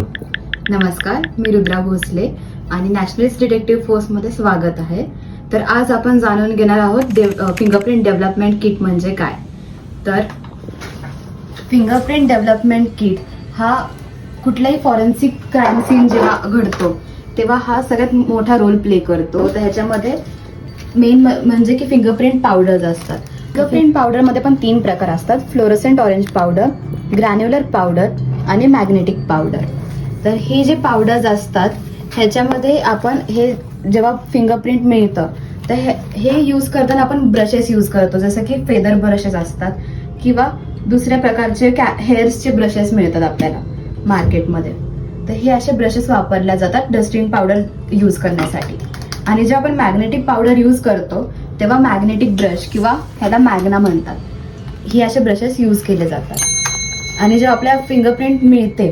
नमस्कार मी रुद्रा भोसले आणि nationalist detective फोर्समध्ये स्वागत आहे. तर आज आपण जाणून घेणार आहोत डेव फिंगरप्रिंट डेव्हलपमेंट किट म्हणजे काय? तर फिंगरप्रिंट डेव्हलपमेंट किट हा कुठलाही फॉरेन्सिक क्राईम सीन जेव्हा घडतो तेव्हा हा सगळ्यात मोठा रोल प्ले करतो. तर ह्याच्यामध्ये मेन म्हणजे की फिंगरप्रिंट पावडर्स असतात. फिंगरप्रिंट पावडरमध्ये पण तीन प्रकार असतात. Fluorescent orange powder granular powder आणि मॅग्नेटिक पावडर तर हे जे पावडर्स असतात ह्याच्यामध्ये आपण हे जेव्हा फिंगरप्रिंट मिळतं तर हे हे यूज करताना आपण ब्रशेस यूज करतो. जसं की फेदर ब्रशेस असतात किंवा दुसऱ्या प्रकारचे कॅ हेअर्सचे ब्रशेस मिळतात आपल्याला मार्केटमध्ये तर हे असे ब्रशेस वापरल्या जातात डस्टिंग पावडर यूज करण्यासाठी. आणि जेव्हा आपण मॅग्नेटिक पावडर यूज करतो तेव्हा मॅग्नेटिक ब्रश किंवा ह्याला मॅग्ना म्हणतात. ही असे ब्रशेस यूज केले जातात. आणि जेव्हा आपल्या फिंगरप्रिंट मिळते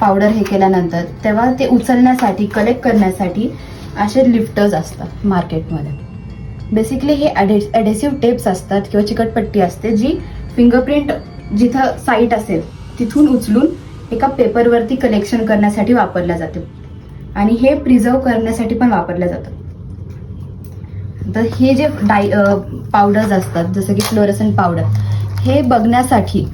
पावडर हे केल्यानंतर तेव्हा ते उचलण्यासाठी कलेक्ट करण्यासाठी असे लिफ्टर्स असतात मार्केटमध्ये बेसिकली हे ॲडेसिव्ह टेप्स असतात किंवा चिकटपट्टी असते जी फिंगरप्रिंट जिथं साईट असेल तिथून उचलून एका पेपरवरती कलेक्शन करण्यासाठी वापरल्या जाते. आणि हे प्रिझर्व करण्यासाठी पण वापरल्या जातात. तर हे जे डाय पावडर्स असतात जसं की फ्लोरसन पावडर हे बघण्यासाठी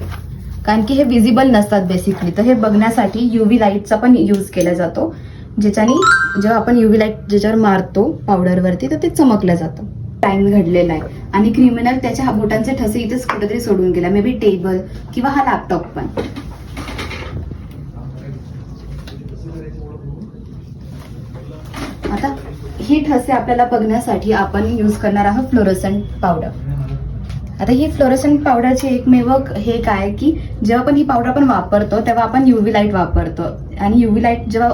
कारण की हे विजिबल नसतात बेसिकली तर हे बघण्यासाठी युव्ही लाईटचा पण यूज केला जातो. ज्याच्याने जेव्हा आपण युव्ही लाइट ज्याच्यावर मारतो पावडरवरती तर ते चमकलं जातं. टाइम घडलेला आहे. आणि क्रिमिनल त्याच्या हा बोटांचे ठसे इथेच कुठेतरी सोडून गेला. मे बी टेबल किंवा हा लॅपटॉप पण. आता ही ठसे आपल्याला बघण्यासाठी आपण यूज करणार आहोत फ्लोरोसंट पावडर आता ही फ्लोरोसंट पावडरची एकमेव हे काय की जेव्हा आपण ही पावडर आपण वापरतो तेव्हा आपण युव्ही लाइट वापरतो. आणि युव्ही लाइट जेव्हा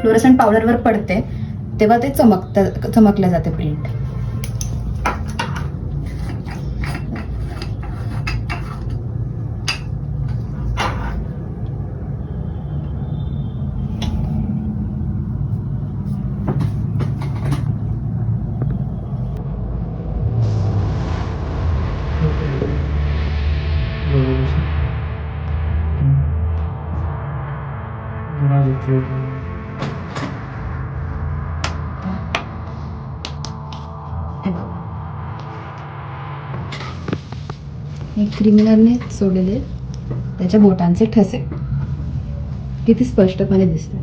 फ्लोरोसंट पावडरवर पडते तेव्हा ते चमकत चमकल्या जाते प्रिंट क्रिमिनलने सोडलेले त्याच्या बोटांचे ठसे. किती स्पष्टपणे दिसतात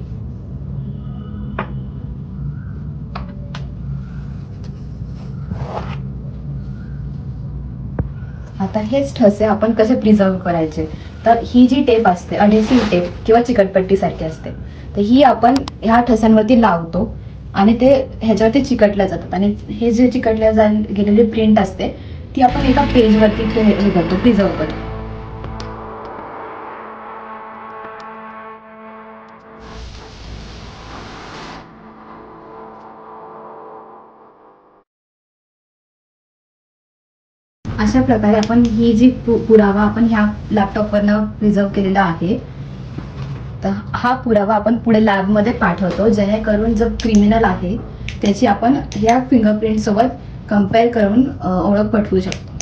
आता हेच ठसे आपण कसे प्रिझर्व करायचे? तर ही जी टेप असते अडेसिव्ह टेप किंवा चिकटपट्टी सारखी असते तर ही आपण ह्या ठस्यांवरती लावतो आणि ते ह्याच्यावरती चिकटल्या जातात. आणि हे जे चिकटल्या जा गेलेली प्रिंट असते ती आपण एका पेजवरती हे करतो प्रिझर्व करतो. अशा प्रकारे आपण ही जी पु- पुरावा आपण ह्या लॅपटॉपवरनं प्रिझर्व केलेला आहे तर हा पुरावा आपण पुढे लॅबमध्ये पाठवतो जेणेकरून जो क्रिमिनल आहे त्याची आपण ह्या फिंगरप्रिंटसोबत कंपेअर करून ओळख पटवू शकतो.